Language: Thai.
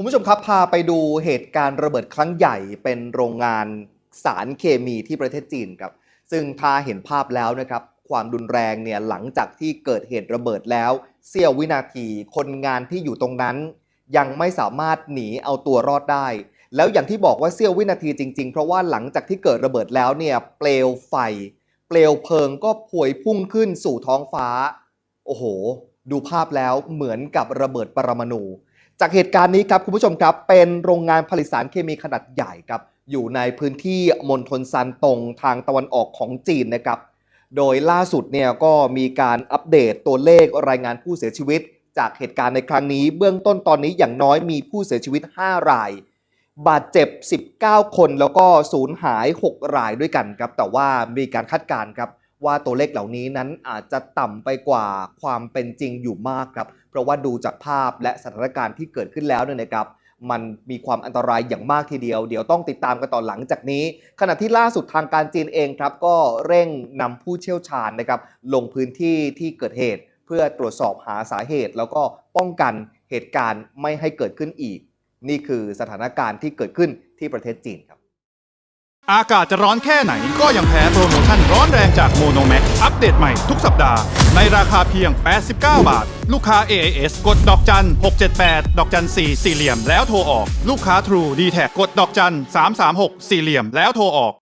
คุณผู้ชมครับ พาไปดูเหตุการณ์ระเบิดครั้งใหญ่เป็นโรงงานสารเคมีที่ประเทศจีนครับ ซึ่งถ้าเห็นภาพแล้วนะครับ ความรุนแรงเนี่ยหลังจากที่เกิดเหตุระเบิดแล้ว เสี้ยววินาที คนงานที่อยู่ตรงนั้น ยังไม่สามารถหนีเอาตัวรอดได้ แล้วอย่างที่บอกว่าเสี้ยววินาทีจริงๆ เพราะว่าหลังจากที่เกิดระเบิดแล้วเนี่ยเปลวไฟ เปลวเพลิงก็พวยพุ่งขึ้นสู่ท้องฟ้า โอ้โห ดูภาพแล้วเหมือนกับระเบิดปรมาณู จากเหตุการณ์นี้ครับคุณผู้ชมครับ เป็นโรงงานผลิตสารเคมีขนาดใหญ่ครับอยู่ในพื้นที่มณฑลซานตงทางตะวันออกของจีนนะครับ โดยล่าสุดเนี่ยก็มีการอัปเดตตัวเลขรายงานผู้เสียชีวิต จากเหตุการณ์ในครั้งนี้ เบื้องต้นตอนนี้อย่างน้อยมีผู้เสียชีวิต 5 ราย บาดเจ็บ 19 คนแล้วก็สูญหาย 6 รายด้วยกันครับ แต่ว่ามีการคาดการณ์ครับ ว่าตัวเลขเหล่านี้นั้นอาจจะต่ำไปกว่าความเป็นจริงอยู่มากครับ เพราะว่าดูจากภาพและสถานการณ์ที่เกิดขึ้นแล้วเนี่ยนะครับ มันมีความอันตรายอย่างมากทีเดียว เดี๋ยวต้องติดตามกันต่อหลังจากนี้ ขณะที่ล่าสุดทางการจีนเองครับก็เร่งนำผู้เชี่ยวชาญนะครับลงพื้นที่ที่เกิดเหตุ เพื่อตรวจสอบหาสาเหตุ แล้วก็ป้องกันเหตุการณ์ไม่ให้เกิดขึ้นอีก นี่คือสถานการณ์ที่เกิดขึ้นที่ประเทศจีนครับ อากาศจะร้อนแค่ไหนก็ยังแพ้โปรโมชั่นร้อนแรงจากโมโนแม็กอัปเดตใหม่ทุกสัปดาห์ ในราคาเพียง 89 บาท ลูกค้า AIS กดดอกจัน 678 ดอกจัน 4 สี่เหลี่ยมแล้วโทรออก ลูกค้า True d t แทกดดอกจัน 336 สี่เหลี่ยมแล้วโทรออก